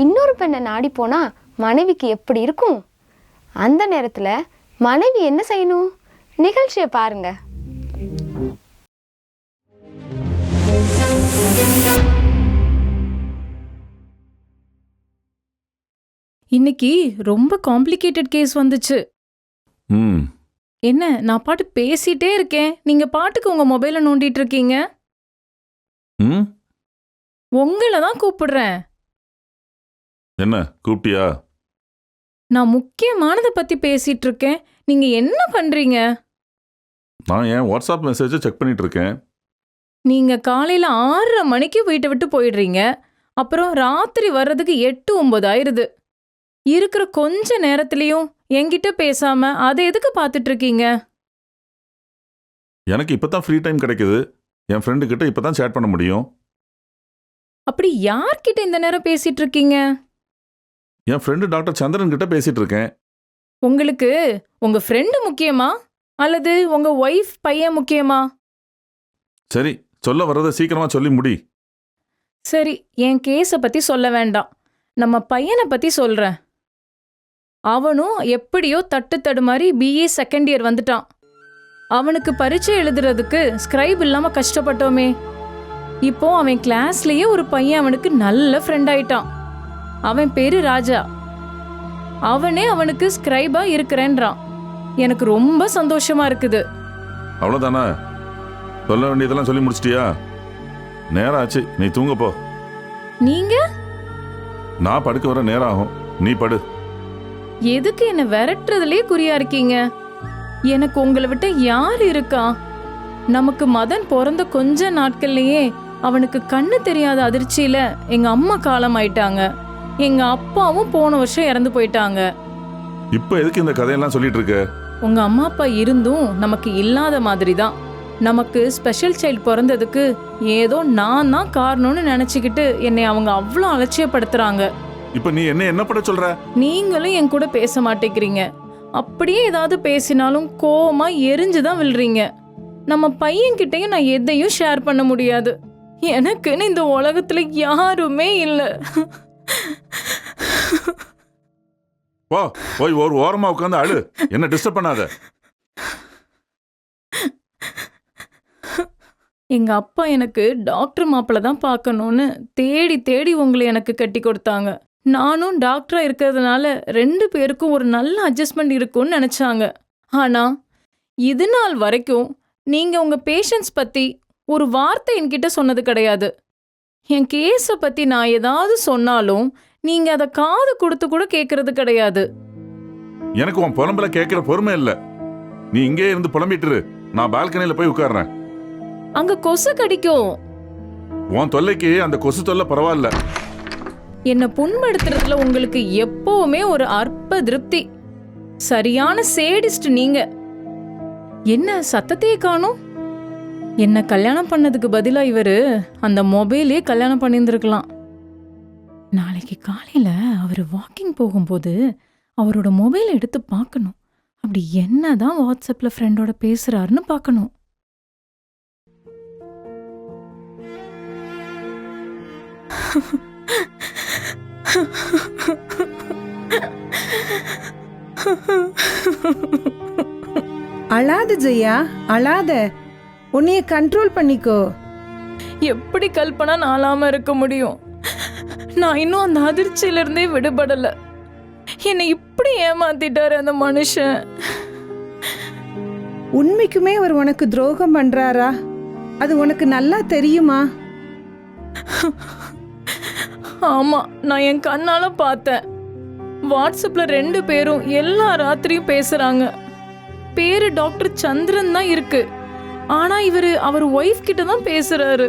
இன்னொரு பெண்ணை நாடி போனா மனைவிக்கு எப்படி இருக்கும்? அந்த நேரத்தில் மனைவி என்ன செய்யணும்? நிகழ்ச்சியை பாருங்க. இன்னைக்கு ரொம்ப காம்ப்ளிகேட்டட் கேஸ் வந்துச்சு. ம். என்ன நான் பாட்டு பேசிட்டே இருக்கேன். நீங்க பாட்டுக்கு உங்க மொபைலை நோண்டிட்டு இருக்கீங்க? ம். உங்களை தான் கூப்பிடுறேன். என்ன கூப்பிட்டியா? நான் முக்கியமானதை பத்தி பேசிட்டு இருக்கேன் நீங்க என்ன பண்றீங்க? நான் என் வாட்ஸ்அப் மெசேஜை செக் பண்ணிட்டு இருக்கேன் நீங்க காலையில ஆறரை மணிக்கு வீட்டை விட்டு போயிடுறீங்க. அப்புறம் ராத்திரி வர்றதுக்கு எட்டு ஒன்பது ஆயிருது. இருக்கிற கொஞ்ச நேரத்துலயும் என்கிட்ட பேசாம அதை எதுக்கு பார்த்துட்டு இருக்கீங்க எனக்கு இப்போ தான் ஃப்ரீ டைம் கிடைக்குது. என் ஃப்ரெண்டு கிட்ட இப்போ தான் சேட் பண்ண முடியும். அப்படி யார்கிட்ட இந்த நேரம் பேசிட்டு இருக்கீங்க என் ஃப்ரெண்டு டாக்டர் சந்திரன் கிட்ட பேசிட்டு இருக்கேன் உங்களுக்கு உங்க ஃப்ரெண்டு முக்கியமா? அல்லது உங்க ஒய்ஃப் பையன் முக்கியமா? சரி சொல்ல வர்றதை சீக்கிரமா சொல்லி முடி. சரி என் கேஸை பத்தி சொல்ல வேண்டாம். நம்ம பையனை பத்தி சொல்றேன். அவனும் எப்படியோ தட்டு தடுமாறி பிஏ செகண்ட் இயர் வந்துட்டான். அவனுக்கு பரீட்சை எழுதுறதுக்கு ஸ்கிரைப் இல்லாம கஷ்டப்பட்டோமே. இப்போ அவன் கிளாஸ்லயே ஒரு பையன் அவனுக்கு நல்ல ஃப்ரெண்ட் ஆயிட்டான். அவன் பேரு ராஜா. அவனே அவனுக்கு ஸ்கிரைபா இருக்கிறேன்றான். எனக்கு ரொம்ப சந்தோஷமா இருக்குது. அவ்வளோதானே சொல்ல வேண்டியதெல்லாம் சொல்லி முடிச்சிட்டியா? நேரம் ஆச்சு. நீ தூங்க போ. நீங்க? நான் படுக்க வர நேரம் ஆகும். நீ படு. எதுக்கு என்ன விரட்டுறதுலயே குறியா இருக்கீங்க? எனக்கு உங்களை விட்ட யார் இருக்கா? நமக்கு மதன் பிறந்த கொஞ்ச நாட்கள்லயே அவனுக்கு கண்ணு தெரியாத அதிர்ச்சியில எங்க அம்மா காலம் ஆயிட்டாங்க எங்க அப்பாவும் போன வருஷம் இறந்து போயிட்டாங்க. இப்போ எதுக்கு இந்த கதையெல்லாம் சொல்லிட்டு இருக்க? உங்க அம்மா அப்பா இருந்தும் நமக்கு இல்லாத மாதிரி தான் நமக்கு ஸ்பெஷல் சைல்டு பிறந்ததுக்கு ஏதோ நான் தான் காரணம்னு நினைச்சுக்கிட்டு என்னை அவங்க அவ்வளோ அலட்சியப்படுத்துறாங்க. இப்போ நீ என்ன என்ன பட சொல்ற? நீங்களும் என் கூட பேச மாட்டேங்கிறீங்க. அப்படியே ஏதாவது பேசினாலும் கோவமா எரிஞ்சு தான் விழுறீங்க. நம்ம பையன்கிட்டயும் நான் எதையும் ஷேர் பண்ண முடியாது. எனக்குன்னு இந்த உலகத்துல யாருமே இல்லை. வா போய் ஒரு ஓரமாக உட்காந்து அழு. என்ன டிஸ்டர்ப் பண்ணாத. எங்க அப்பா எனக்கு டாக்டர் மாப்பிள்ள தான் பார்க்கணும்னு தேடி தேடி உங்களை எனக்கு கட்டி கொடுத்தாங்க. நானும் டாக்டரா இருக்கிறதுனால ரெண்டு பேருக்கும் ஒரு நல்ல அட்ஜஸ்ட்மெண்ட் இருக்கும்னு நினைச்சாங்க. ஆனா இது நாள் வரைக்கும் நீங்க உங்க பேஷண்ட்ஸ் பத்தி ஒரு வார்த்தை என்கிட்ட சொன்னது கிடையாது. என் கேஸை பத்தி நான் ஏதாவது சொன்னாலும் நீங்க அதை காது கொடுத்து கூட கேட்கறது கிடையாது. எனக்கு உன் புலம்புல கேட்கிற பொறுமை இல்ல. நீ இங்கே இருந்து புலம்பிட்டு. நான் பால்கனியில போய் உட்கார்றேன். அங்க கொசு கடிக்கும். உன் தொல்லைக்கு அந்த கொசு தொல்லை பரவாயில்ல. என்னை புண்படுத்துறதுல உங்களுக்கு எப்பவுமே ஒரு அற்ப திருப்தி. சரியான சேடிஸ்ட் நீங்க. என்ன சத்தத்தையே காணும்? என்ன கல்யாணம் பண்ணதுக்கு பதிலா இவரு அந்த மொபைலே கல்யாணம் பண்ணியிருந்திருக்கலாம். நாளைக்கு காலையில அவர் வாக்கிங் போகும்போது அவரோட மொபைல் எடுத்து பார்க்கணும். அப்படி என்னதான் வாட்ஸ்அப்ல ஃப்ரெண்டோட பேசுறாருன்னு பார்க்கணும். அழாத ஜெயா அழாத. உன்னைய கண்ட்ரோல் பண்ணிக்கோ. எப்படி கல்பனா நாளாம இருக்க முடியும்? நான் இன்னும் அந்த அதிர்ச்சியில இருந்தே விடுபடல. என்னை இப்படி ஏமாத்திட்டாரு அந்த மனுஷன். உண்மைக்குமே அவர் உனக்கு துரோகம் பண்றாரா? அது உனக்கு நல்லா தெரியுமா? ஆமா நான் என் கண்ணால பார்த்தேன். வாட்ஸ்அப்ல ரெண்டு பேரும் எல்லா ராத்திரியும் பேசுறாங்க. பேரு டாக்டர் சந்திரன் தான் இருக்கு. ஆனா இவரு அவர் ஒய்ஃப் கிட்ட தான் பேசுறாரு.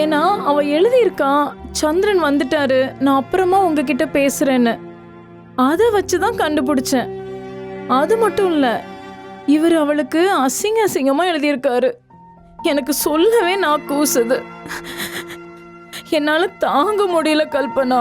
ஏன்னா அவ எழுதியிருக்கான் சந்திரன் வந்துட்டாரு நான் அப்புறமா உங்ககிட்ட பேசுறேன்னு. அதை வச்சு தான் கண்டுபிடிச்சேன். அது மட்டும் இல்ல இவர் அவளுக்கு அசிங்க அசிங்கமா எழுதியிருக்காரு. எனக்கு சொல்லவே நான் கூசுது என்னால தாங்க முடியல கல்பனா.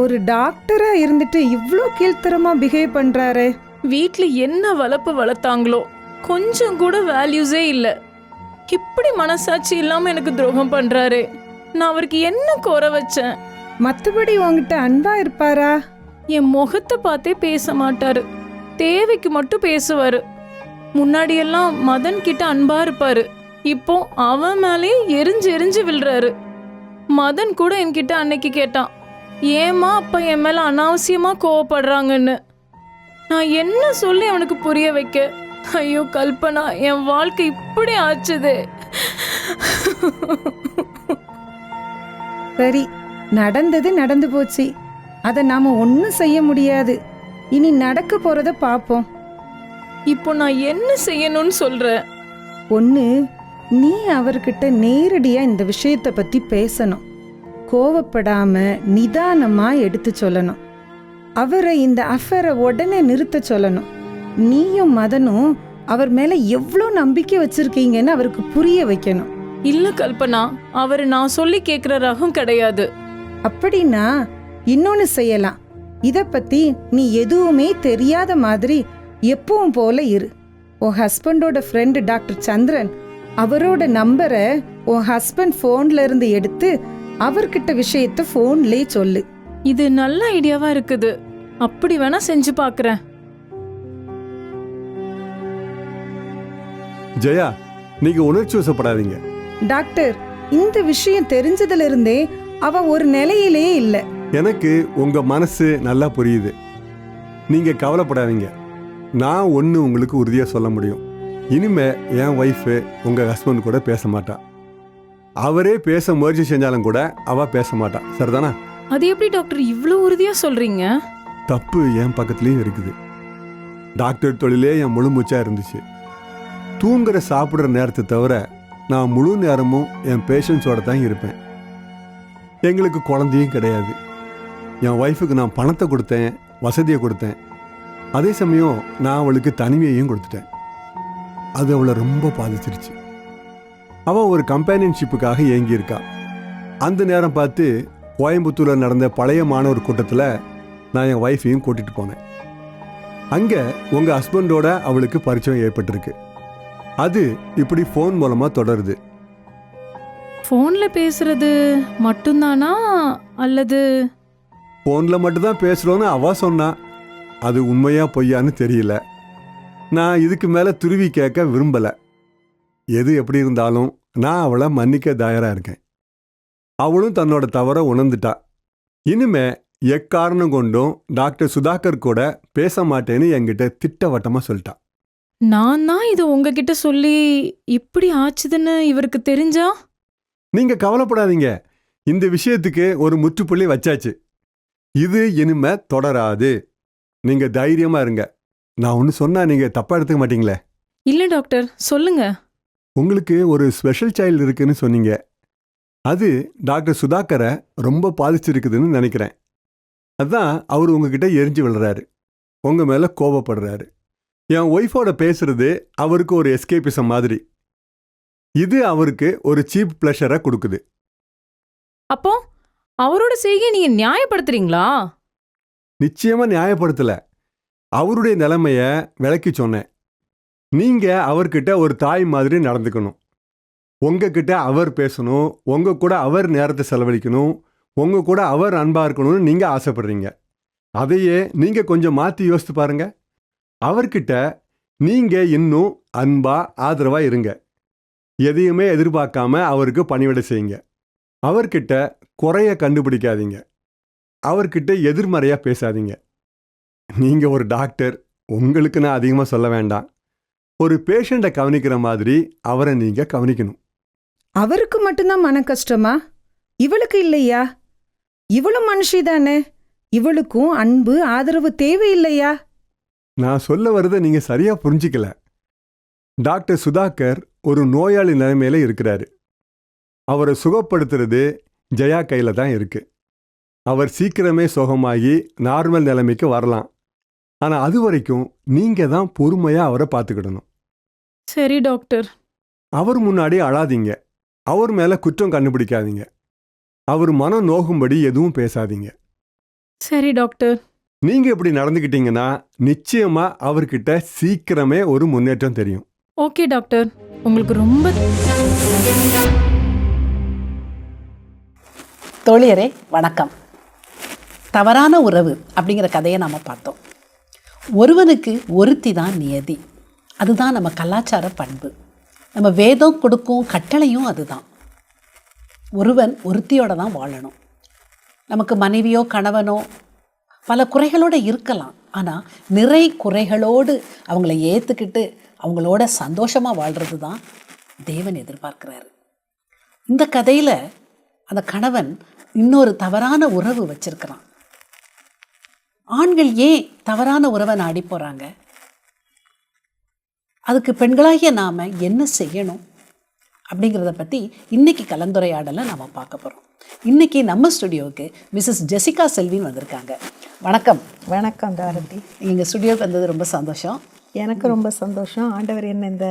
ஒரு டாக்டரா இருந்துட்டு இவ்ளோ கீழ்த்தரமா பிஹேவ் பண்றாரு. வீட்ல என்ன வளர்ப்பு வளர்த்தாங்களோ கொஞ்சம் கூட வேல்யூஸே இல்லை. இப்படி மனசாட்சி இல்லாம எனக்கு துரோகம் பண்றாரு. நான் அவருக்கு என்ன குறை வச்சேன்? மத்தபடி உன்கிட்ட அன்பா இருப்பாரா? என் முகத்தை பார்த்தே பேச மாட்டாரு. தேவைக்கு மட்டும் பேசுவாரு. முன்னாடியெல்லாம் மதன் கிட்ட அன்பா இருப்பாரு. இப்போ அவன் மேலே எரிஞ்சு எரிஞ்சு விழுறாரு. மதன் கூட என்கிட்ட அன்னைக்கு கேட்டான் ஏமா அப்பா என் மேல அனாவசியமா கோவப்படுறாங்கன்னு? நான் என்ன சொல்லி அவனுக்கு புரிய வைக்க? ஐயோ கல்பனா என் வாழ்க்கை இப்படி ஆச்சுதே. சரி நடந்தது நடந்து போச்சு. அதை நாம ஒன்றும் செய்ய முடியாது. இனி நடக்க போறத பார்ப்போம் இப்போ நான் என்ன செய்யணும்னு சொல்றேன் ஒன்று நீ அவர்கிட்ட நேரடியா இந்த விஷயத்தை பத்தி பேசணும். கோவப்படாம நிதானமா எடுத்து சொல்லணும். அவரை இந்த அஃபரை உடனே நிறுத்த சொல்லணும். நீயும் மதனும் அவர் மேல எவ்வளோ நம்பிக்கை வச்சிருக்கீங்கன்னு அவருக்கு புரிய வைக்கணும். இல்ல கல்பனா அவர் நான் சொல்லி கேக்குற ரகம் கிடையாது. அப்படின்னா இன்னொன்னு செய்யலாம். இத பத்தி நீ எதுவுமே தெரியாத மாதிரி எப்பவும் போல இரு. உன் ஹஸ்பண்டோட ஃப்ரெண்டு டாக்டர் சந்திரன் அவரோட நம்பரை உன் ஹஸ்பண்ட் ஃபோன்ல இருந்து எடுத்து அவர்கிட்ட விஷயத்த ஃபோன்லயே சொல்லு. இது நல்ல ஐடியாவா இருக்குது. அப்படி வேணா செஞ்சு பார்க்கறேன் ஜெயா நீங்க உணர்ச்சி வசப்படாதீங்க. டாக்டர் இந்த விஷயம் தெரிஞ்சதுல இருந்தே அவ ஒரு நிலையிலேயே இல்ல. எனக்கு உங்க மனசு நல்லா புரியுது. நீங்க கவலைப்படாதீங்க. நான் ஒன்று உங்களுக்கு உறுதியா சொல்ல முடியும். இனிமே என் ஒய்ஃபு உங்க ஹஸ்பண்ட் கூட பேச மாட்டா. அவரே பேச முயற்சி செஞ்சாலும் கூட அவ பேச மாட்டா. சரிதானா? அது எப்படி டாக்டர் இவ்ளோ உறுதியா சொல்றீங்க? தப்பு என் பக்கத்துலயும் இருக்குது. டாக்டர் தொழிலே என் முழு மூச்சா இருந்துச்சு. தூங்குற சாப்பிட்ற நேரத்தை தவிர நான் முழு நேரமும் என் பேஷண்ட்ஸோட தான் இருப்பேன். எங்களுக்கு குழந்தையும் கிடையாது. என் ஒய்ஃபுக்கு நான் பணத்தை கொடுத்தேன் வசதியை கொடுத்தேன். அதே சமயம் நான் அவளுக்கு தனிமையையும் கொடுத்துட்டேன். அது அவளை ரொம்ப பாதிச்சிருச்சு. அவள் ஒரு கம்பேனியன்ஷிப்புக்காக ஏங்கியிருக்கா அந்த நேரம் பார்த்து கோயம்புத்தூரில் நடந்த பழைய மாணவர் கூட்டத்தில் நான் என் ஒய்ஃபையும் கூட்டிட்டு போனேன். அங்கே உங்கள் ஹஸ்பண்டோட அவளுக்கு பரிச்சயம் ஏற்பட்டிருக்கு. அது இப்படி ஃபோன் மூலமாக தொடருது. ஃபோன்ல பேசுறது மட்டும்தானா? அல்லது ஃபோனில் மட்டும்தான் பேசுகிறோன்னு அவ சொன்னா அது உண்மையா பொய்யான்னு தெரியல. நான் இதுக்கு மேலே துருவி கேட்க விரும்பலை. எது எப்படி இருந்தாலும் நான் அவளை மன்னிக்க தயாராக இருக்கேன். அவளும் தன்னோட தவறை உணர்ந்துட்டா. இனிமே எக்காரணம் கொண்டும் டாக்டர் சுதாகர் கூட பேச மாட்டேன்னு என்கிட்ட திட்டவட்டமாக சொல்லிட்டா. நான் தான் இது உங்ககிட்ட சொல்லி இப்படி ஆச்சுதுன்னு இவருக்கு தெரிஞ்சா? நீங்க கவலைப்படாதீங்க. இந்த விஷயத்துக்கு ஒரு முற்றுப்புள்ளி வச்சாச்சு. இது இனிமே தொடராது. நீங்க தைரியமா இருங்க. நான் ஒன்று சொன்னா நீங்க தப்பா எடுத்துக்க மாட்டீங்களே. இல்ல டாக்டர் சொல்லுங்க. உங்களுக்கு ஒரு ஸ்பெஷல் சைல்டு இருக்குன்னு சொன்னீங்க. அது டாக்டர் சுதாகரை ரொம்ப பாதிச்சிருக்குதுன்னு நினைக்கிறேன். அதான் அவர் உங்ககிட்ட எரிஞ்சு விழுறாரு. உங்க மேல கோபப்படுறாரு என் ஒய்ஃபோட பேசுறது அவருக்கு ஒரு எஸ்கேபிசம் மாதிரி. இது அவருக்கு ஒரு சீப் ப்ளஷரை கொடுக்குது. அப்போ அவரோட செய்கை நீங்க நியாயப்படுத்துறீங்களா? நிச்சயமா நியாயப்படுத்தல. அவருடைய நிலைமைய விளக்கி சொன்னேன். நீங்கள் அவர்கிட்ட ஒரு தாய் மாதிரி நடந்துக்கணும். உங்ககிட்ட அவர் பேசணும். உங்கள் கூட அவர் நேரத்தை செலவழிக்கணும். உங்கள் கூட அவர் அன்பாக இருக்கணும்னு நீங்கள் ஆசைப்படுறீங்க. அதையே நீங்கள் கொஞ்சம் மாற்றி யோசித்து பாருங்கள் அவர்கிட்ட நீங்கள் இன்னும் அன்பாக ஆதரவாக இருங்க. எதையுமே எதிர்பார்க்காம அவருக்கு பணிவிடை செய்யுங்க. அவர்கிட்ட குறைய கண்டுபிடிக்காதீங்க. அவர்கிட்ட எதிர்மறையாக பேசாதீங்க. நீங்கள் ஒரு டாக்டர். உங்களுக்கு நான் அதிகமாக சொல்ல வேண்டாம். ஒரு பேஷண்ட்டை கவனிக்கிற மாதிரி அவரை நீங்க கவனிக்கணும். அவருக்கு மட்டும்தான் மன கஷ்டமா? இவளுக்கு இல்லையா? இவளும் மனுஷி தானே? இவளுக்கும் அன்பு ஆதரவு தேவையில்லையா நான் சொல்ல வரதை நீங்க சரியா புரிஞ்சிக்கல. டாக்டர் சுதாகர் ஒரு நோயாளி நிலைமையில இருக்கிறாரு. அவரை சுகப்படுத்துறது ஜெயா கையில தான் இருக்கு. அவர் சீக்கிரமே சுகமாகி நார்மல் நிலைமைக்கு வரலாம். ஆனா அது வரைக்கும் நீங்க தான் பொறுமையா அவரை பார்த்துக்கிடணும். சரி டாக்டர். அவர் முன்னாடி அழாதீங்க. அவர் மேல குற்றம் கண்டுபிடிக்காதீங்க. அவர் மனம் நோகும்படி எதுவும் பேசாதீங்க. சரி டாக்டர். நீங்க இப்படி நடந்துக்கிட்டீங்கன்னா நிச்சயமா அவர்கிட்ட சீக்கிரமே ஒரு முன்னேற்றம் தெரியும். Okay doctor. உங்களுக்கு ரொம்ப தோழியரே வணக்கம். தவறான உறவு அப்படிங்கிற கதையை நாம் பார்த்தோம். ஒருவனுக்கு ஒருத்தி தான் நியதி. அதுதான் நம்ம கலாச்சார பண்பு. நம்ம வேதம் கொடுக்கும் கட்டளையும் அதுதான். ஒருவன் ஒருத்தியோட தான் வாழணும். நமக்கு மனைவியோ கணவனோ பல குறைகளோடு இருக்கலாம். ஆனால் நிறை குறைகளோடு அவங்கள ஏற்றுக்கிட்டு அவங்களோட சந்தோஷமாக வாழ்கிறது தான் தேவன் எதிர்பார்க்குறாரு. இந்த கதையில் அந்த கணவன் இன்னொரு தவறான உறவு வச்சிருக்கிறான். ஆண்கள் ஏன் தவறான உறவை நாடி போகிறாங்க அதுக்கு பெண்களாகிய நாம் என்ன செய்யணும் அப்படிங்கிறத பற்றி இன்னைக்கு கலந்துரையாடலை நாம் பார்க்க போகிறோம் இன்னைக்கு நம்ம ஸ்டுடியோவுக்கு மிஸ்ஸஸ் ஜெசிகா செல்வின் வந்திருக்காங்க. வணக்கம். வணக்கம் தாரதி. எங்கள் ஸ்டுடியோவுக்கு வந்தது ரொம்ப சந்தோஷம். எனக்கு ரொம்ப சந்தோஷம். ஆண்டவர் என்ன இந்த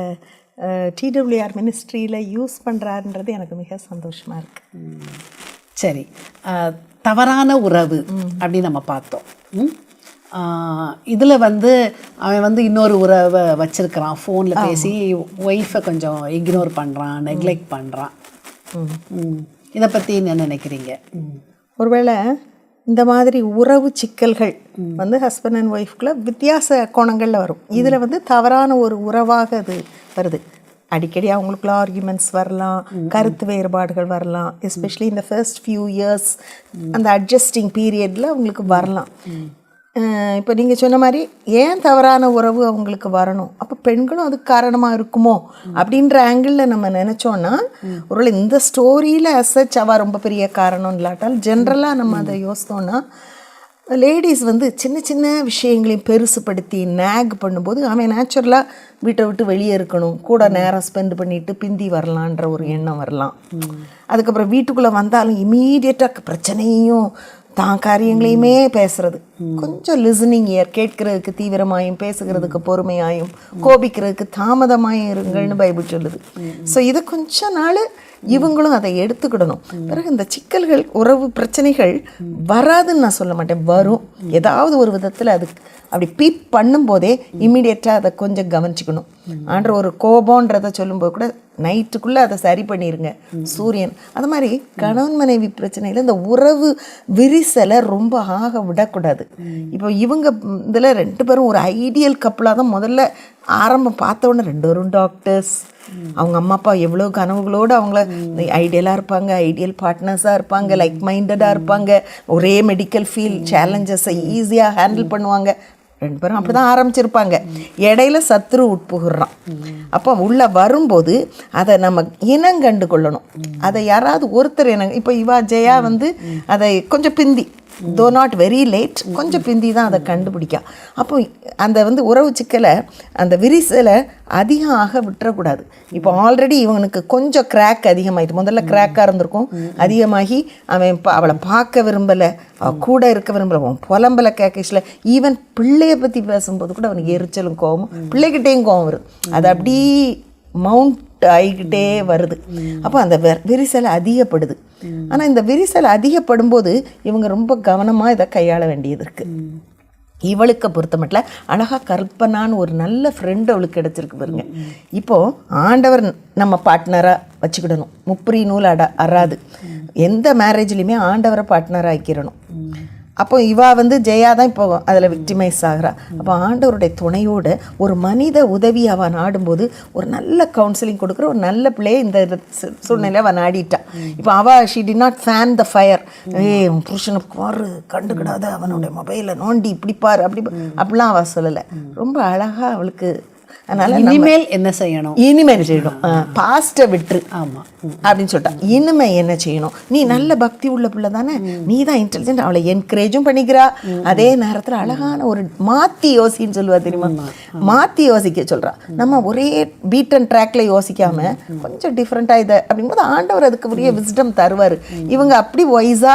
டிடபிள்யூஆர் மினிஸ்ட்ரியில் யூஸ் பண்ணுறாருன்றது எனக்கு மிக சந்தோஷமாக இருக்குது சரி. தவறான உறவு அப்படின்னு நம்ம பார்த்தோம். இதில் வந்து அவன் வந்து இன்னொரு உறவை வச்சிருக்கிறான். ஃபோனில் பேசி ஒய்ஃபை கொஞ்சம் இக்னோர் பண்ணுறான் நெக்லெக்ட் பண்ணுறான் இதை பற்றி என்ன நினைக்கிறீங்க. ஒருவேளை இந்த மாதிரி உறவு சிக்கல்கள் வந்து ஹஸ்பண்ட் அண்ட் ஒய்ஃப்குள்ள வித்தியாச கோணங்களில் வரும். இதில் வந்து தவறான ஒரு உறவாக அது வருது. அடிக்கடி அவங்களுக்குள்ள ஆர்குமெண்ட்ஸ் வரலாம் கருத்து வேறுபாடுகள் வரலாம். எஸ்பெஷலி இந்த ஃபர்ஸ்ட் ஃபியூ இயர்ஸ் அந்த அட்ஜஸ்டிங் பீரியடில் அவங்களுக்கு வரலாம். இப்போ நீங்கள் சொன்ன மாதிரி ஏன் தவறான உறவு அவங்களுக்கு வரணும்? அப்போ பெண்களும் அதுக்கு காரணமாக இருக்குமோ? அப்படின்ற ஆங்கிளில் நம்ம நினச்சோன்னா ஒருவேளை இந்த ஸ்டோரியில் அசச் அவ ரொம்ப பெரிய காரணம் இல்லாட்டால் ஜென்ரலாக நம்ம அதை யோசித்தோன்னா லேடிஸ் வந்து சின்ன சின்ன விஷயங்களையும் பெருசுப்படுத்தி நேக் பண்ணும்போது அவன் நேச்சுரலாக வீட்டை விட்டு வெளியே இருக்கணும். கூட நேரம் ஸ்பெண்ட் பண்ணிட்டு பிந்தி வரலான்ற ஒரு எண்ணம் வரலாம். அதுக்கப்புறம் வீட்டுக்குள்ளே வந்தாலும் இமீடியட்டாக பிரச்சனையும் தான் காரியங்களையுமே பேசுறது. கொஞ்சம் லிசனிங் இயர் கேட்கறதுக்கு தீவிரமாயும் பேசுகிறதுக்கு பொறுமையாயும் கோபிக்கிறதுக்கு தாமதமாயும் இருங்கள்னு பைபிள் சொல்லுது. ஸோ இது கொஞ்ச நாள் இவங்களும் அதை எடுத்துக்கிடணும். பிறகு இந்த சிக்கல்கள் உறவு பிரச்சனைகள் வராதுன்னு நான் சொல்ல மாட்டேன். வரும். ஏதாவது ஒரு விதத்தில் அது அப்படி பீப் பண்ணும்போதே இம்மிடியட்டாக அதை கொஞ்சம் கவனிச்சுக்கணும். ஆன்ற ஒரு கோபம்ன்றதை சொல்லும்போது கூட நைட்டுக்குள்ளே அதை சரி பண்ணிடுங்க சூரியன். அது மாதிரி கணவன் மனைவி பிரச்சனையில் இந்த உறவு விரிசலை ரொம்ப ஆக விடக்கூடாது. இப்போ இவங்க இதில் ரெண்டு பேரும் ஒரு ஐடியல் கப்பலாக தான் முதல்ல ஆரம்பம் பார்த்த உடனே ரெண்டு வரும் டாக்டர்ஸ் அவங்க அம்மா அப்பா எவ்வளோ கனவுகளோடு அவங்கள ஐடியலாக இருப்பாங்க ஐடியல் பார்ட்னர்ஸாக இருப்பாங்க லைக் மைண்டடாக இருப்பாங்க. ஒரே மெடிக்கல் ஃபீல்ட் சேலஞ்சஸை ஈஸியாக ஹேண்டில் பண்ணுவாங்க. ரெண்டு பேரும் அப்படி தான் ஆரம்பிச்சிருப்பாங்க. இடையில சத்ரு உட்புகுறான் அப்போ உள்ளே வரும்போது அதை நம்ம இனங்கண்டு கொள்ளணும். அதை யாராவது ஒருத்தர் இனம் இப்போ இவா ஜெயா வந்து அதை கொஞ்சம் பிந்தி. தோ நாட் வெரி லேட் கொஞ்சம் பிந்தி தான் அதை கண்டுபிடிக்கா அப்போ அந்த வந்து உறவு சிக்கலை அந்த விரிசலை அதிகம் ஆக விட்டுறக்கூடாது. இப்போ ஆல்ரெடி இவனுக்கு கொஞ்சம் கிராக் அதிகமாகிது முதல்ல கிராக்காக இருந்திருக்கும். அதிகமாகி அவன் அவளை பார்க்க விரும்பலை. கூட இருக்க விரும்பலை. அவன் புலம்பலை கேக்கேஷில். ஈவன் பிள்ளை பிள்ளைய பற்றி பேசும்போது கூட அவனுக்கு எரிச்சலும் கோவம் பிள்ளைகிட்டேயும் கோவம் வரும். அது அப்படி மவுண்ட் ஆகிக்கிட்டே வருது. அப்போ அந்த வெ- விரிசல் அதிகப்படுது. ஆனால் இந்த விரிசல் அதிகப்படும் போது இவங்க ரொம்ப கவனமாக இதை கையாள வேண்டியது இருக்குது இவளுக்கு பொறுத்த மட்டும் அழகா கற்பனான்னு ஒரு நல்ல ஃப்ரெண்டு அவளுக்கு கிடச்சிருக்கு பாருங்க. இப்போது ஆண்டவர் நம்ம பார்ட்னராக வச்சுக்கிடணும். முப்பரி நூல் அட அறாது. எந்த மேரேஜ்லையுமே ஆண்டவரை பார்ட்னராக ஆக்கிடணும். அப்போ இவா வந்து ஜெயா தான் இப்போ அதில் விக்டிமைஸ் ஆகிறா. அப்போ ஆண்டவருடைய துணையோடு ஒரு மனித உதவி அவன் நாடும்போது ஒரு நல்ல கவுன்சிலிங் கொடுக்குற ஒரு நல்ல பிள்ளையை இந்த சூ- அவன் ஆடிட்டான் இப்போ அவள் she did not fan the fire ஏய் உன் புருஷனை பாரு கண்டுக்கிடாத அவனுடைய மொபைலை நோண்டி இப்படி பாரு அப்படி அப்படிலாம் அவள் சொல்லலை. ரொம்ப அழகாக அவளுக்கு அதனால இனிமேல் என்ன செய்யணும்? இனிமேல் செய்யணும்? பாஸ்ட்டை விட்டுரு. ஆமா. அப்படின்னு சொல்லிட்டா. இனிமே என்ன செய்யணும்? நீ நல்ல பக்தி உள்ள பிள்ளை தானே? நீ தான் இன்டெலிஜென்ட் அவளை என்கரேஜும் பண்ணிக்கிறா. அதே நேரத்தில் அழகான ஒரு மாத்தி யோசின்னு சொல்லுவா தெரியுமா? மாத்தி யோசிக்க சொல்றா. நம்ம ஒரே பீட் அண்ட் ட்ராக்ல யோசிக்காம கொஞ்சம் டிஃப்ரெண்ட்டாக இதை. அப்படிங்கும்போது ஆண்டவர் அதுக்கு உரிய விஸ்டம் தருவார். இவங்க அப்படி ஒய்ஸா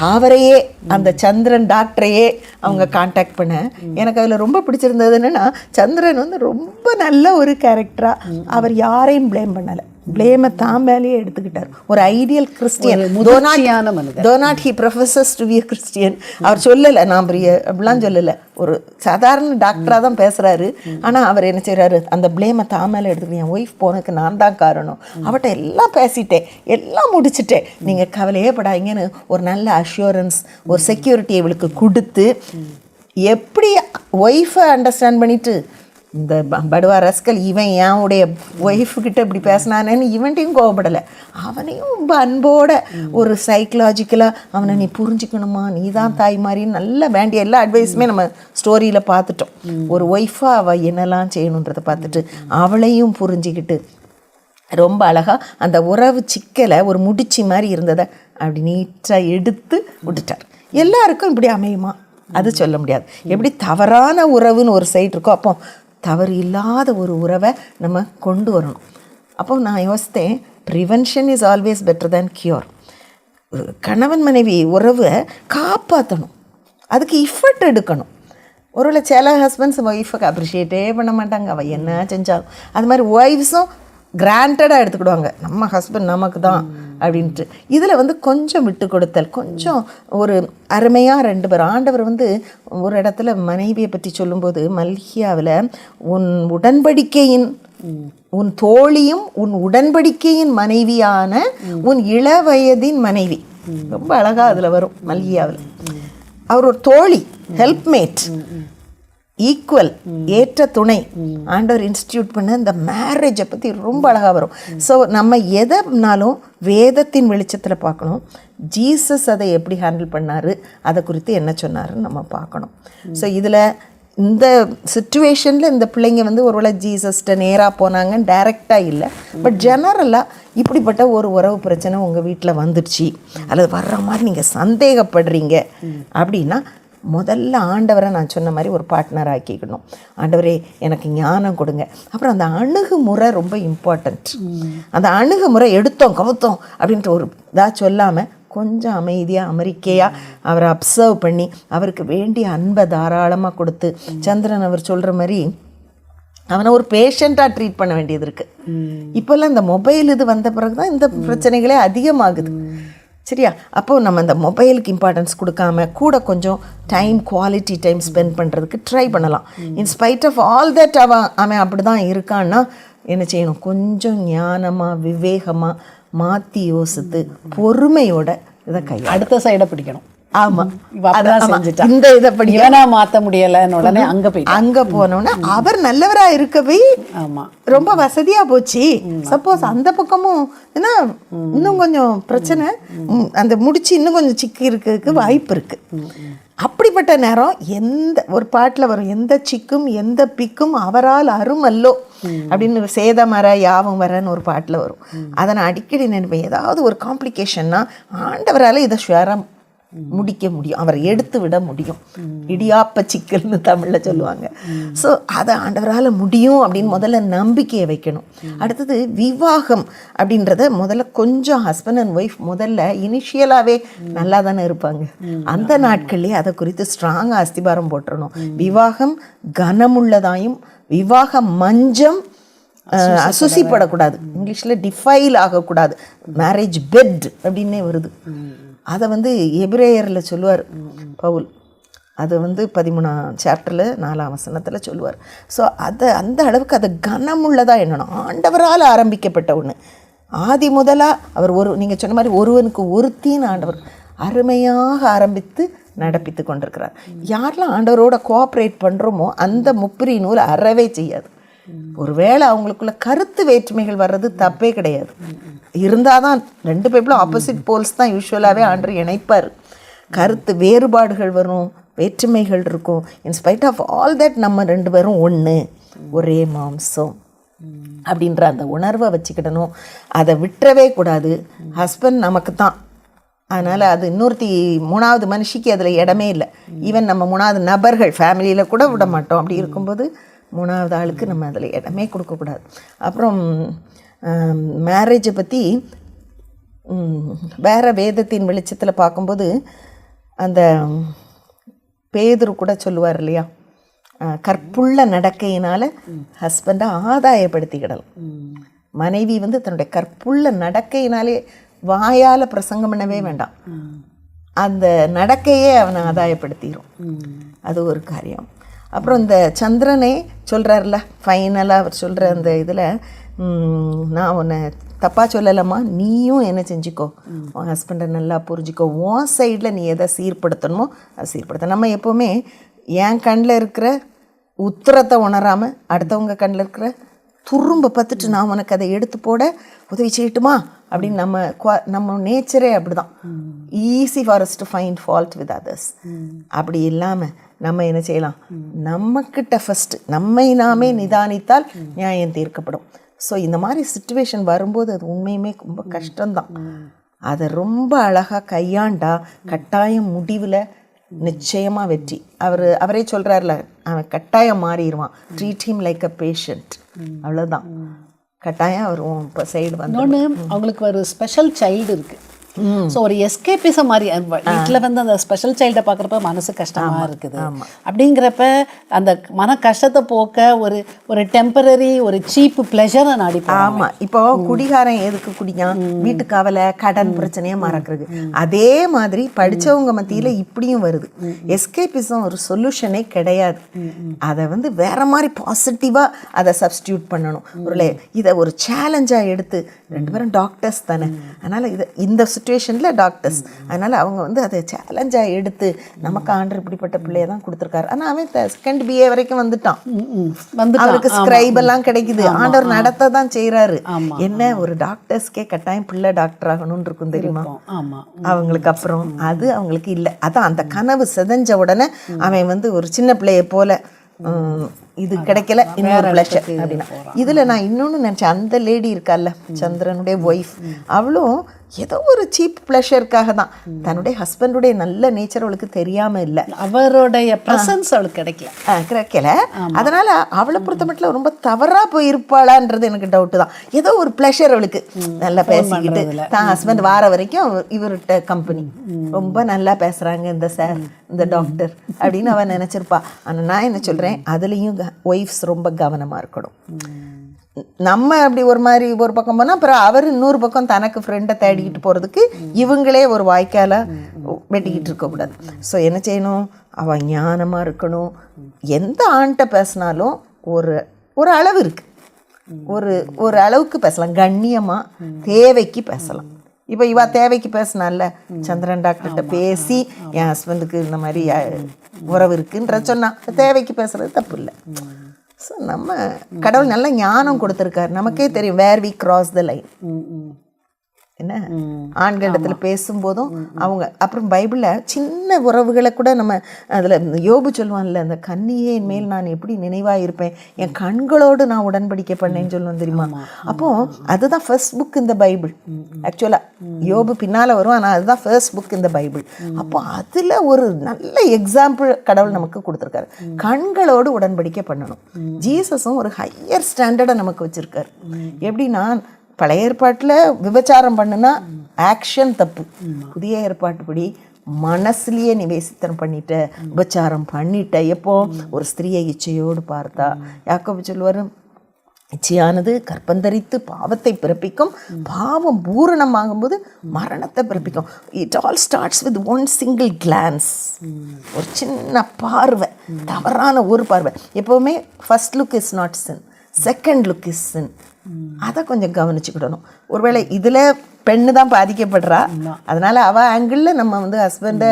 அவரையே அந்த சந்திரன் டாக்டரையே அவங்க காண்டாக்ட் பண்ண. எனக்கு அதில் ரொம்ப பிடிச்சிருந்தது என்னன்னா சந்திரன் வந்து ரொம்ப நல்ல ஒரு கேரக்டரா அவர் யாரையும் ப்ளேம் பண்ணலை. ப்ளேமை தான் மேலேயே எடுத்துக்கிட்டார். ஒரு ஐடியல் கிறிஸ்டியன் முதிர்ச்சியான மனிதர். Not he professors to be Christian அவர் சொல்லலை நான் பெரிய அப்படிலாம் சொல்லலை. ஒரு சாதாரண டாக்டராக தான் பேசுகிறாரு ஆனால் அவர் என்ன செய்கிறாரு அந்த ப்ளேமை தான் மேலே எடுத்துக்கிட்டு என் ஒய்ஃப் போனதுக்கு நான் தான் காரணம். அவட்ட எல்லாம் பேசிட்டேன். எல்லாம் முடிச்சிட்டேன். நீங்கள் கவலையே படாதீங்கன்னு ஒரு நல்ல அஷூரன்ஸ் ஒரு செக்யூரிட்டி இவளுக்கு கொடுத்து எப்படி ஒய்ஃபை அண்டர்ஸ்டாண்ட் பண்ணிட்டு இந்த ப- படுவா ரஸ்கல் இவன் என் உடைய ஒய்ஃப்கிட்ட இப்படி பேசினானேன்னு இவன்ட்டையும் கோவப்படலை. அவனையும் ரொம்ப அன்போட ஒரு சைக்கலாஜிக்கலாக அவனை நீ புரிஞ்சுக்கணுமா? நீ தான் தாய் மாதிரின்னு நல்ல வேண்டிய எல்லா அட்வைஸுமே நம்ம ஸ்டோரியில் பார்த்துட்டோம் ஒரு ஒய்ஃபாக அவள் என்னெல்லாம் செய்யணுன்றதை பார்த்துட்டு அவளையும் புரிஞ்சுக்கிட்டு ரொம்ப அழகாக அந்த உறவு சிக்கலை ஒரு முடிச்சி மாதிரி இருந்ததை அப்படி நீட்டாக எடுத்து விட்டுட்டார். எல்லாருக்கும் இப்படி அமையுமா? அது சொல்ல முடியாது. எப்படி தவறான உறவுன்னு ஒரு சைடு இருக்கோ அப்போ தவறு இல்லாத ஒரு உறவை நம்ம கொண்டு வரணும். அப்போ நான் யோசித்தேன் prevention is always better than cure கணவன் மனைவி உறவை காப்பாற்றணும் அதுக்கு இஃபர்ட் எடுக்கணும். ஒருவேளை சில ஹஸ்பண்ட்ஸ் ஒய்ஃபுக்கு அப்ரிஷியேட்டே பண்ண மாட்டாங்க. அவள் என்ன செஞ்சாலும். அது மாதிரி ஒய்ஃப்ஸும் கிராண்டடாக எடுத்துக்கிடுவாங்க. நம்ம ஹஸ்பண்ட் நமக்கு தான். அப்படின்ட்டு. இதில் வந்து கொஞ்சம் விட்டு கொடுத்தல். கொஞ்சம் ஒரு அருமையாக ரெண்டு பேர். ஆண்டவர் வந்து ஒரு இடத்துல மனைவியை பற்றி சொல்லும்போது மல்கியாவில் உன் உடன்படிக்கையின் உன் தோழியும் உன் உடன்படிக்கையின் மனைவியான உன் இளவயதின் மனைவி. ரொம்ப அழகாக அதில் வரும் மல்கியாவில். அவர் ஒரு தோழி ஹெல்ப்மேட் ஈக்குவல் ஏற்ற துணை. ஆண்டவர் இன்ஸ்டியூட் பண்ண இந்த மேரேஜை பற்றி ரொம்ப அழகாக வரும். ஸோ நம்ம எதைனாலும் வேதத்தின் வெளிச்சத்தில் பார்க்கணும். ஜீசஸ் அதை எப்படி ஹேண்டில் பண்ணாரு அதை குறித்து என்ன சொன்னாருன்னு நம்ம பார்க்கணும். ஸோ இதில் இந்த சுச்சுவேஷனில் இந்த பிள்ளைங்க வந்து ஒருவேளை ஜீசஸ்ட்ட நேராக போனாங்கன்னு டைரெக்டாக இல்லை. பட் ஜெனரலாக இப்படிப்பட்ட ஒரு உறவு பிரச்சனை உங்கள் வீட்டில் வந்துடுச்சு. அல்லது வர்ற மாதிரி நீங்கள் சந்தேகப்படுறீங்க. அப்படின்னா முதல்ல ஆண்டவரை நான் சொன்ன மாதிரி ஒரு பார்ட்னர் ஆக்கிக்கணும். ஆண்டவரே எனக்கு ஞானம் கொடுங்க. அப்புறம் அந்த அணுகுமுறை ரொம்ப இம்பார்ட்டண்ட் அந்த அணுகுமுறை எடுத்தோம் கவுத்தோம் அப்படின்ட்டு ஒரு இதாக சொல்லாமல் கொஞ்சம் அமைதியாக அமெரிக்கையாக அவரை அப்சர்வ் பண்ணி அவருக்கு வேண்டிய அன்பை தாராளமாக கொடுத்து சந்திரன் அவர் சொல்கிற மாதிரி அவனை ஒரு பேஷண்ட்டாக ட்ரீட் பண்ண வேண்டியது இருக்குது இப்போல்லாம் இந்த மொபைல் இது வந்த பிறகு தான் இந்த பிரச்சனைகளே அதிகமாகுது. சரியா? அப்போ நம்ம இந்த மொபைலுக்கு இம்பார்ட்டன்ஸ் கொடுக்காம கூட கொஞ்சம் டைம் குவாலிட்டி டைம் ஸ்பெண்ட் பண்ணுறதுக்கு ட்ரை பண்ணலாம். In spite of all that அவன் அவன் அப்படி தான் இருக்கான்னா என்ன செய்யணும்? கொஞ்சம் ஞானமாக விவேகமாக மாற்றி யோசித்து பொறுமையோட இதை கை அடுத்த சைடை பிடிக்கணும். ஆமாம். இந்த இதை படி இவனா மாத்த முடியலன்னு உடனே அங்க போயிட்டான் அங்க போனோன்னா அவர் நல்லவரா இருக்க போய் ஆமா. ரொம்ப வசதியா போச்சு. சப்போஸ் அந்த பக்கமும் ஏன்னா இன்னும் கொஞ்சம் பிரச்சனை. அந்த முடிச்சு இன்னும் கொஞ்சம் சிக்கி இருக்கிறதுக்கு வாய்ப்பு இருக்கு. அப்படிப்பட்ட நேரம் எந்த ஒரு பாட்டில் வரும் எந்த சிக்கும் எந்த பிக்கும் அவரால் அருமல்லோ? அப்படின்னு சேதமர யாவும் வரன்னு ஒரு பாட்டில் வரும். அதை நான் அடிக்கடி நினைப்பேன். ஏதாவது ஒரு காம்ப்ளிகேஷன்னா ஆண்டவரால் இதை ஷுவராக முடிக்க முடியும். அவரை எடுத்து விட முடியும். இடியாப்ப சிக்கல்னு தமிழில் சொல்லுவாங்க. ஸோ அதை ஆண்டவரால் முடியும் அப்படின்னு முதல்ல நம்பிக்கையை வைக்கணும். அடுத்தது விவாகம் அப்படின்றத முதல்ல கொஞ்சம் ஹஸ்பண்ட் அண்ட் ஒய்ஃப் முதல்ல இனிஷியலாகவே நல்லா தானே இருப்பாங்க. அந்த நாட்கள்லேயே அதை குறித்து ஸ்ட்ராங்காக அஸ்திபாரம் போட்டுறணும். விவாகம் கனமுள்ளதாயும் விவாக மஞ்சம் அஹ், அசுசிப்படக்கூடாது. இங்கிலீஷில் டிஃபைல் ஆகக்கூடாது. மேரேஜ் பெட் அப்படின்னே வருது. அதை வந்து எபிரேயரில் சொல்லுவார் பவுல். அது வந்து பதிமூணாம் சாப்டரில் நாலாம் வசனத்தில் சொல்லுவார். ஸோ அதை அந்த அளவுக்கு அதை கனமுள்ளதாக என்னென்னா ஆண்டவரால் ஆரம்பிக்கப்பட்ட ஒன்று ஆதி முதலாக அவர் ஒரு நீங்கள் சொன்ன மாதிரி ஒருவனுக்கு ஒருத்தின்னு ஆண்டவர் அருமையாக ஆரம்பித்து நடப்பித்து கொண்டிருக்கிறார். யாரெல்லாம் ஆண்டவரோட கோஆப்ரேட் பண்ணுறோமோ அந்த முப்பிரி நூல் அறவே செய்யாது. ஒருவேளை அவங்களுக்குள்ள கருத்து வேற்றுமைகள் வர்றது தப்பே கிடையாது. இருந்தால் தான் ரெண்டு பேப்பிலும் ஆப்போசிட் போல்ஸ் தான் யூஸ்வலாகவே ஆண்டு இணைப்பார். கருத்து வேறுபாடுகள் வரும் வேற்றுமைகள் இருக்கும். இன்ஸ்பைட் ஆஃப் ஆல் தட் நம்ம ரெண்டு பேரும் ஒன்று ஒரே மாம்சம். அப்படின்ற அந்த உணர்வை வச்சுக்கிடணும். அதை விட்டுறவே கூடாது. ஹஸ்பண்ட் நமக்கு தான் அதனால் அது இன்னொருத்தி மூணாவது மனுஷிக்கு அதில் இடமே இல்லை. ஈவன் நம்ம மூணாவது நபர்கள் ஃபேமிலியில் கூட விட மாட்டோம். அப்படி இருக்கும்போது மூணாவது ஆளுக்கு நம்ம அதில் இடமே கொடுக்கக்கூடாது அப்புறம் மேரேஜை பற்றி வேற வேதத்தின் வெளிச்சத்தில் பார்க்கும்போது அந்த பேதுரு கூட சொல்லுவார் இல்லையா? கற்புள்ள நடக்கையினால் ஹஸ்பண்டை ஆதாயப்படுத்திக்கிடலாம். மனைவி வந்து தன்னுடைய கற்புள்ள நடக்கையினாலே வாயால் பிரசங்கம் பண்ணவே வேண்டாம். அந்த நடக்கையே அவனை ஆதாயப்படுத்திடும் அது ஒரு காரியம். அப்புறம் இந்த சந்திரனே சொல்கிறார்ல ஃபைனலாக அவர் சொல்கிற அந்த இதில் நான் உன்னை தப்பாக சொல்லலாமா நீயும் என்ன செஞ்சுக்கோ. உன் ஹஸ்பண்டை நல்லா புரிஞ்சுக்கோ. உன் சைடில் நீ எதை சீர்படுத்தணுமோ அதை சீர்படுத்த. நம்ம எப்போவுமே என் கண்ணில் இருக்கிற உத்தரத்தை உணராமல் அடுத்தவங்க கண்ணில் இருக்கிற துரும்ப பார்த்துட்டு நான் உனக்கு அதை எடுத்து போட உதவி செய்யட்டுமா? அப்படின்னு நம்ம குவா- நம்ம நேச்சரே அப்படிதான். Easy for us to find fault with others அப்படி இல்லாமல் நம்ம என்ன செய்யலாம்? நம்மக்கிட்ட ஃபஸ்ட்டு நம்மை நாமே நிதானித்தால் நியாயம் தீர்க்கப்படும். ஸோ இந்த மாதிரி சுச்சுவேஷன் வரும்போது அது உண்மையுமே ரொம்ப கஷ்டம்தான். அதை ரொம்ப அழகாக கையாண்டா கட்டாயம் முடிவில் நிச்சயமாக வெற்றி. அவர் அவரே சொல்கிறாருல அவன் கட்டாயம் மாறிடுவான். Treat him like a patient அவ்வளோதான் கட்டாயம் அவர் இப்போ சைடு வந்து ஒன்று அவங்களுக்கு ஒரு ஸ்பெஷல் சைல்டு இருக்குது ஸோ ஒரு எஸ்கேபிசம் மாதிரி வீட்டில் வந்து அந்த ஸ்பெஷல் சைல்டை பார்க்குறப்ப மனசு கஷ்டமா இருக்குது. அப்படிங்கிறப்ப அந்த மன கஷ்டத்தை போக்க ஒரு ஒரு டெம்பரரி ஒரு சீப்பு ப்ளஷரை நாடி போறாங்க. ஆமா. இப்போ குடிகாரன் எதுக்கு குடிக்கான் வீட்டு கவலை கடன் பிரச்சனையை மறக்கிறது. அதே மாதிரி படிச்சவங்க மத்தியில இப்படியும் வருது. எஸ்கேபிசம் ஒரு சொல்யூஷனே கிடையாது. அதை வந்து வேற மாதிரி பாசிட்டிவா அதை சப்ஸ்டியூட் பண்ணணும். ஒரு இதை ஒரு சேலஞ்சா எடுத்து ரெண்டு பேரும் டாக்டர்ஸ் தானே. அதனால இதை இந்த சுச்சுவேஷன்ல டாக்டர்ஸ் அதனால அவங்க வந்து அதை சேலஞ்சா எடுத்து நமக்கு ஆண்டர் இப்படிப்பட்ட பிள்ளைய தான் கொடுத்துருக்காரு. ஆனா அவன் செகண்ட் பிஏ வரைக்கும் வந்துட்டான். வந்துட்டான். அவருக்கு. ஸ்கிரைப் எல்லாம் கிடைக்குது. ஆண்டவர் நடத்த தான் செய்யறாரு என்ன ஒரு டாக்டர்ஸ்க்கே கட்டாயம் பிள்ளை டாக்டர் ஆகணும்னு இருக்கும் தெரியுமா? அவங்களுக்கு அப்புறம் அது அவங்களுக்கு இல்லை. அதான் அந்த கனவு செதஞ்ச உடனே அவன் வந்து ஒரு சின்ன பிள்ளைய போல இது கிடைக்கல இன்னொரு பிளஷர் அப்படின்னா. இதுல நான் இன்னொன்னு நினைச்சேன். அந்த லேடி இருக்கால்ல சந்திரனுடைய ஒய்ஃப் அவளும் ஏதோ ஒரு சீப் ப்ளஷருக்காக தான். தன்னுடைய ஹஸ்பண்டுடைய நல்ல நேச்சர் அவளுக்கு தெரியாம இல்லை. அவருடைய ப்ரெசன்ஸ் அவளுக்கு கிடைக்கல. கிடைக்கல. அதனால அவளை பொறுத்த மட்டும் ரொம்ப தவறா போய் இருப்பாளான்றது எனக்கு டவுட் தான். ஏதோ ஒரு ப்ளஷர் அவளுக்கு. நல்லா பேசிக்கிட்டு தான் ஹஸ்பண்ட் வார வரைக்கும் இவர்கிட்ட கம்பெனி ரொம்ப நல்லா பேசுறாங்க இந்த சார் இந்த டாக்டர் அப்படின்னு அவன் நினைச்சிருப்பா. ஆனா நான் என்ன சொல்றேன் அதுலயும் ஒய்ஃப்ஸ் ரொம்ப கவனமா இருக்கணும். நம்ம அப்படி ஒரு மாதிரி ஒரு பக்கம் போனால் அப்புறம் அவர் இன்னொரு பக்கம் தனக்கு ஃப்ரெண்டை தேடிக்கிட்டு போகிறதுக்கு இவங்களே ஒரு வாய்க்கால வெட்டிக்கிட்டு இருக்கக்கூடாது ஸோ என்ன செய்யணும்? அவள் ஞானமாக இருக்கணும். எந்த ஆண்கிட்ட பேசினாலும் ஒரு ஒரு அளவு இருக்குது ஒரு ஒரு அளவுக்கு பேசலாம். கண்ணியமாக தேவைக்கு பேசலாம். இப்போ இவா தேவைக்கு பேசினால சந்திரன் டாக்டர்கிட்ட பேசி என் ஹஸ்பண்டுக்கு இந்த மாதிரி உறவு இருக்குன்ற சொன்னா தேவைக்கு பேசுறது தப்பு இல்லை. ஸோ நம்ம கடவுள் நல்ல ஞானம் கொடுத்துருக்காரு. நமக்கே தெரியும் where we cross the line என்ன? ஆண்களிடத்துல பேசும்போதும் அவங்க அப்புறம் பைபிளில் சின்ன உறவுகளை கூட நம்ம அதில் யோபு சொல்லுவான்ல அந்த என் மேல் நான் எப்படி நினைவாக இருப்பேன் என் கண்களோடு நான் உடன்படிக்கை பண்ணேன்னு சொல்லுவேன் தெரியுமா? அப்போ அதுதான் ஃபர்ஸ்ட் புக் இந்த பைபிள் ஆக்சுவலாக யோபு பின்னால் வரும் ஆனால் அதுதான் ஃபர்ஸ்ட் புக் இந்த பைபிள் அப்போ அதில் ஒரு நல்ல எக்ஸாம்பிள் கடவுள் நமக்கு கொடுத்துருக்காரு. கண்களோடு உடன்படிக்கை பண்ணணும். ஜீசஸும் ஒரு ஹையர் ஸ்டாண்டர்டை நமக்கு வச்சிருக்காரு. எப்படின்னா பழைய ஏற்பாட்டில் விபச்சாரம் பண்ணுனா ஆக்ஷன் தப்பு. புதிய ஏற்பாட்டுப்படி மனசுலேயே நிவேசித்தனம் பண்ணிட்ட விபச்சாரம் பண்ணிட்ட எப்போ? ஒரு ஸ்திரியை இச்சையோடு பார்த்தா. யாக்கோபு சொல்லுவார் இச்சையானது கற்பந்தரித்து பாவத்தை பிறப்பிக்கும். பாவம் பூரணமாகும்போது மரணத்தை பிறப்பிக்கும். It all starts with one single glance ஒரு சின்ன பார்வை தவறான ஒரு பார்வை. எப்போவுமே first look is not sin second look is sin அதை கொஞ்சம் கவனிச்சுக்கிடணும். ஒருவேளை இதில் பெண்ணு தான் பாதிக்கப்படுறா. அதனால அவ ஆங்கிளில் நம்ம வந்து ஹஸ்பண்டை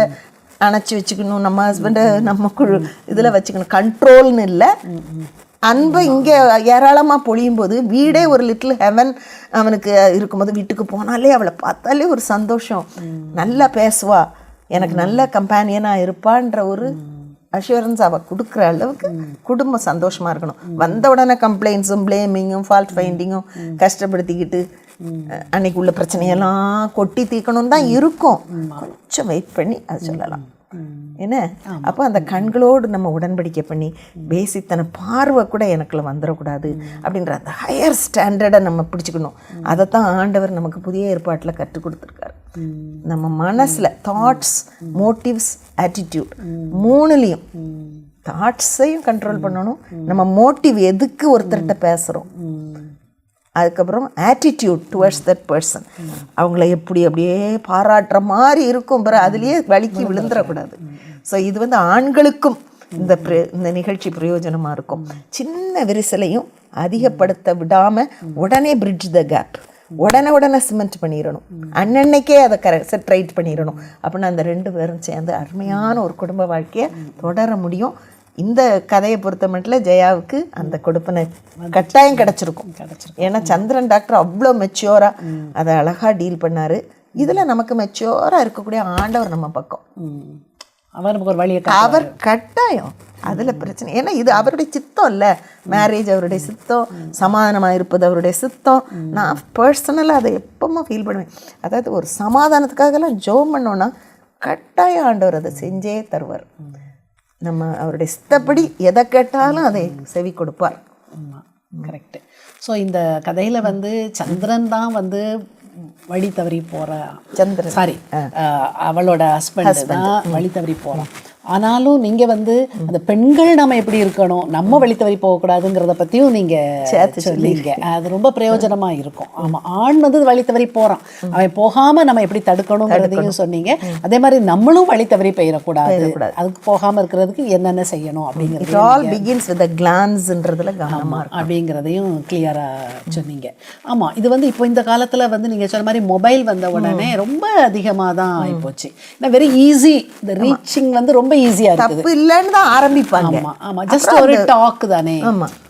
அணைச்சி வச்சுக்கணும். நம்ம ஹஸ்பண்டை நம்ம குழு இதில் வச்சுக்கணும். கண்ட்ரோல்னு இல்லை. அன்பை இங்கே ஏராளமாக பொழியும் போது வீடே ஒரு லிட்டில் ஹெவன் அவனுக்கு இருக்கும்போது வீட்டுக்கு போனாலே அவளை பார்த்தாலே ஒரு சந்தோஷம். நல்லா பேசுவா. எனக்கு நல்ல கம்பேனியனாக இருப்பான்ற ஒரு அஷூரன்ஸ் அவள் கொடுக்குற அளவுக்கு குடும்பம் சந்தோஷமாக இருக்கணும். வந்த உடனே கம்ப்ளைண்ட்ஸும் ப்ளேமிங்கும் ஃபால்ட் ஃபைண்டிங்கும் கஷ்டப்படுத்திக்கிட்டு அன்னைக்கு உள்ள பிரச்சனையெல்லாம் கொட்டி தீர்க்கணும் தான் இருக்கும். கொஞ்சம் வெயிட் பண்ணி அது சொல்லலாம். என்ன? அப்போ அந்த கண்களோடு நம்ம உடன்படிக்கை பண்ணி பேசித்தன பார்வை கூட எனக்குள்ள வந்துடக்கூடாது அப்படின்ற அந்த ஹையர் ஸ்டாண்டர்டை நம்ம பிடிச்சுக்கணும். அதை தான் ஆண்டவர் நமக்கு புதிய ஏற்பாட்டில் கற்றுக் கொடுத்துருக்காரு. நம்ம மனசில் தாட்ஸ் மோட்டிவ்ஸ் ஆட்டிடியூட் மூணுலேயும் தாட்ஸையும் கண்ட்ரோல் பண்ணணும். நம்ம மோட்டிவ் எதுக்கு ஒருத்தர்கிட்ட பேசுகிறோம் அதுக்கப்புறம் ஆட்டிடியூட் டுவர்ட்ஸ் தட் பர்சன் அவங்கள எப்படி அப்படியே பாராட்டுற மாதிரி இருக்கும் பிற அதுலேயே வலிக்கு விழுந்துடக்கூடாது ஸோ இது வந்து ஆண்களுக்கும் இந்த பிர- இந்த நிகழ்ச்சி பிரயோஜனமாக இருக்கும். சின்ன விரிசலையும் அதிகப்படுத்த விடாமல் உடனே பிரிட்ஜ் த கேப் உடனே உடனே சிமெண்ட் பண்ணிடணும். அன்னன்னைக்கே அதை கர செட் ரைட் பண்ணிடணும். அப்படின்னா அந்த ரெண்டு பேரும் சேர்ந்து அருமையான ஒரு குடும்ப வாழ்க்கையை தொடர முடியும். இந்த கதையை பொறுத்த மட்டும் ஜெயாவுக்கு அந்த கொடுப்பனை கட்டாயம் கிடச்சிருக்கும். ஏன்னா சந்திரன் டாக்டர் அவ்வளோ மெச்சூராக அதை அழகாக டீல் பண்ணாரு. இதில் நமக்கு மெச்சூராக இருக்கக்கூடிய ஆண்டவர் நம்ம பக்கம். அவர் நமக்கு ஒரு வழியை அவர் கட்டாயம். அதில் பிரச்சனை. ஏன்னா இது அவருடைய சித்தம் இல்லை. மேரேஜ் அவருடைய சித்தம் சமாதானமாக இருப்பது அவருடைய சித்தம். நான் பர்சனலாக அதை எப்பவுமே ஃபீல் பண்ணுவேன். அதாவது ஒரு சமாதானத்துக்காகலாம் ஜோம் பண்ணோன்னா கட்டாயம் ஆண்டவர் அதை செஞ்சே தருவார். நம்ம அவருடைய சித்தப்படி எதை கேட்டாலும் அதை செவி கொடுப்பார். ஆமாம் கரெக்டு ஸோ இந்த கதையில் வந்து சந்திரன் தான் வந்து வழி தவறி போகிற சந்திரன். சாரி அவளோட ஹஸ்பண்ட் தான் வழி தவறி போகிறான் ஆனாலும் நீங்கள் வந்து அந்த பெண்கள் நம்ம எப்படி இருக்கணும் நம்ம வழி தவறி போகக்கூடாதுங்கிறத பற்றியும் நீங்கள் சொன்னீங்க. அது ரொம்ப பிரயோஜனமாக இருக்கும். ஆமாம் ஆண் வந்து வழி தவறி போகிறான் அவன் போகாமல் நம்ம எப்படி தடுக்கணுங்கிறதையும் சொன்னீங்க. அதே மாதிரி நம்மளும் வழி தவறி போயிடக்கூடாது. அதுக்கு போகாமல் இருக்கிறதுக்கு என்னென்ன செய்யணும் அப்படிங்கிறது ஆல் பிகின்ஸ் வித் கிளான்ஸ்ன்றதுல கவனமாக அப்படிங்கிறதையும் கிளியராக சொன்னீங்க. ஆமாம் இது வந்து இப்போ இந்த காலத்தில் வந்து நீங்கள் சொன்ன மாதிரி மொபைல் வந்த உடனே ரொம்ப அதிகமாக தான் ஆகிப்போச்சு ஏன்னா வெரி ஈஸி இந்த ரீச்சிங் வந்து ரொம்ப ஈஸியாக இருக்குது. தப்பு இல்லைன்னு தான் ஆரம்பிப்பாங்க. ஆமாம் ஆமாம் ஜஸ்ட் ஒரு டாக் தானே.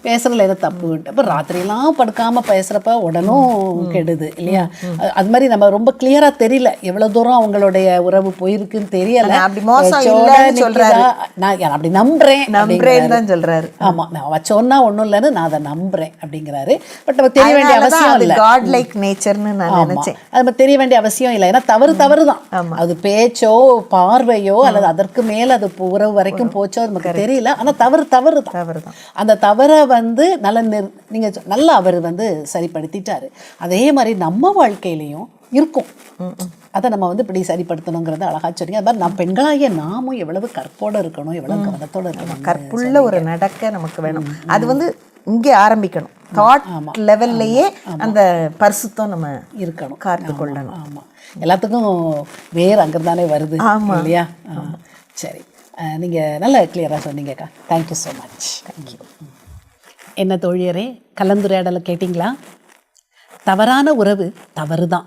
பேசுறதுல ஏதோ தப்பு? அப்போ ராத்திரியெல்லாம் படுக்காம பேசுறப்ப உடனும் கெடுது இல்லையா? அது- மாதிரி நம்ம ரொம்ப கிளியரா தெரியல. எவ்வளவு தூரம் அவங்களுடைய உறவு போயிருக்குன்னு தெரியல. அப்படி மோசம் இல்லைன்னு? சொல்றாரு. நான் அப்படி நம்புறேன் அப்படிங்கிறாரு. தான் சொல்றாரு. ஆமா நான் வச்சோன்னா ஒண்ணும் இல்லைன்னு நான் அதை நம்புறேன் அப்படிங்கிறாரு. பட் நம்ம தெரிய வேண்டிய அவசியம் இல்லை. காட் லைக் நேச்சர்னு நான் ஆமா. நினைச்சேன். அது நம்ம தெரிய வேண்டிய அவசியம் இல்லை. ஏன்னா தவறு தவறு தான் அது பேச்சோ பார்வையோ அல்லது அதற்கு மேல அது உறவு வரைக்கும் போச்சோ நமக்கு தெரியல. ஆனா தவறு தவறு தான் தவறு தான் அந்த தவறை வந்து நல்ல நிர் நீங்க சொ- நல்லா அவர் வந்து சரிப்படுத்திட்டாரு. அதே மாதிரி நம்ம வாழ்க்கையிலையும் இருக்கும். அதை நம்ம வந்து இப்படி சரிப்படுத்தணுங்கிறத அழகா சொன்னீங்க. அது மாதிரி நம்ம பெண்களாகிய நாமும் எவ்வளவு கற்போட இருக்கணும் எவ்வளவு கவனத்தோட இருக்கணும் கற்புள்ள ஒரு நடக்க நமக்கு வேணும். அது வந்து இங்கே ஆரம்பிக்கணும். தாட் லெவல்லையே அந்த பரிசுத்தம் நம்ம இருக்கணும். காத்து கொள்ளணும் ஆமா. எல்லாத்துக்கும் வேர் அங்கிருந்தானே வருது ஆமா. இல்லையா. சரி. அஹ், நீங்க நல்ல கிளியரா சொன்னீங்கக்கா. Thank you so much thank you என்ன தோழியரே கலந்துரையாடலை கேட்டிங்களா? தவறான உறவு தவறு தான்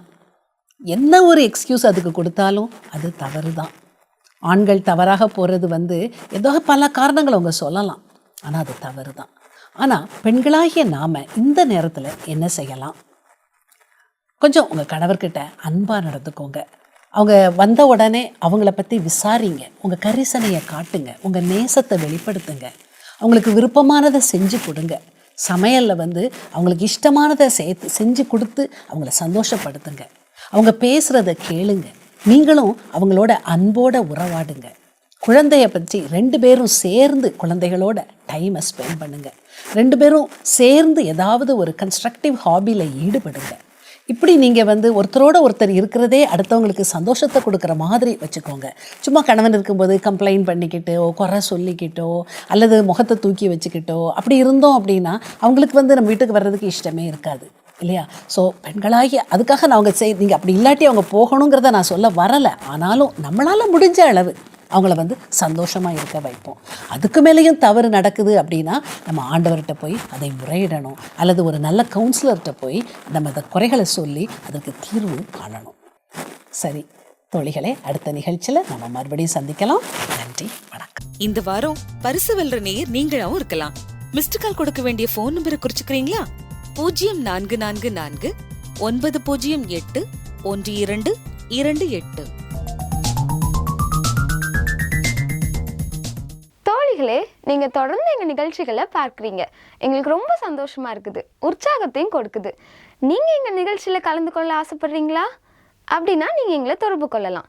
என்ன ஒரு எக்ஸ்கியூஸ் அதுக்கு கொடுத்தாலும் அது தவறு தான் ஆண்கள் தவறாக போகிறது வந்து ஏதோ பல காரணங்கள் அவங்க சொல்லலாம். ஆனால் அது தவறு தான் ஆனால் பெண்களாகிய நாம் இந்த நேரத்தில் என்ன செய்யலாம்? கொஞ்சம் உங்கள் கணவர்கிட்ட அன்பாக நடந்துக்கோங்க. அவங்க வந்த உடனே அவங்கள பற்றி விசாரிங்க. உங்கள் கரிசனையை காட்டுங்க. உங்கள் நேசத்தை வெளிப்படுத்துங்க. அவங்களுக்கு விருப்பமானதை செஞ்சு கொடுங்க. சமையலில் வந்து அவங்களுக்கு இஷ்டமானதை சேர்த்து செஞ்சு கொடுத்து அவங்கள சந்தோஷப்படுத்துங்க. அவங்க பேசுகிறத கேளுங்க. நீங்களும் அவங்களோட அன்போட உறவாடுங்க. குழந்தைய பற்றி ரெண்டு பேரும் சேர்ந்து குழந்தைகளோட டைமை ஸ்பெண்ட் பண்ணுங்கள் ரெண்டு பேரும் சேர்ந்து ஏதாவது ஒரு கன்ஸ்ட்ரக்டிவ் ஹாபியில் ஈடுபடுங்க. இப்படி நீங்கள் வந்து ஒருத்தரோட ஒருத்தர் இருக்கிறதே அடுத்தவங்களுக்கு சந்தோஷத்தை கொடுக்குற மாதிரி வச்சுக்கோங்க. சும்மா கணவன் இருக்கும்போது கம்ப்ளைண்ட் பண்ணிக்கிட்டோ குறை சொல்லிக்கிட்டோ அல்லது முகத்தை தூக்கி வச்சுக்கிட்டோ அப்படி இருந்தோம் அப்படின்னா அவங்களுக்கு வந்து நம்ம வீட்டுக்கு வர்றதுக்கு இஷ்டமே இருக்காது இல்லையா? ஸோ பெண்களாகி அதுக்காக நான் அவங்க செய் நீங்கள் அப்படி இல்லாட்டி அவங்க போகணுங்கிறத நான் சொல்ல வரலை. ஆனாலும் நம்மளால் முடிஞ்ச அளவு அவங்கள வந்து சந்தோஷமாக இருக்க வைப்போம். அதுக்கு மேலேயும் தவறு நடக்குது அப்படின்னா நம்ம ஆண்டவர்கிட்ட போய் அதை முறையிடணும். அல்லது ஒரு நல்ல கவுன்சிலர்கிட்ட போய் நம்ம அதை குறைகளை சொல்லி அதற்கு தீர்வு காணணும். சரி தொழிகளை அடுத்த நிகழ்ச்சியில் நம்ம மறுபடியும் சந்திக்கலாம். நன்றி வணக்கம். இந்த வாரம் பரிசு வெல்ற நேயர் நீங்களாவும் இருக்கலாம். மிஸ்டு கால் கொடுக்க வேண்டிய ஃபோன் நம்பரை குறிச்சுக்கிறீங்களா? பூஜ்ஜியம் நான்கு நான்கு நான்கு ஒன்பது பூஜ்ஜியம் எட்டு ஒன்று இரண்டு இரண்டு எட்டு. நேர்களே நீங்கள் தொடர்ந்து எங்கள் நிகழ்ச்சிகளை பார்க்குறீங்க. எங்களுக்கு ரொம்ப சந்தோஷமாக இருக்குது. உற்சாகத்தையும் கொடுக்குது. நீங்கள் எங்கள் நிகழ்ச்சியில் கலந்து கொள்ள ஆசைப்படுறீங்களா? அப்படின்னா நீங்கள் எங்களை தொடர்பு கொள்ளலாம்.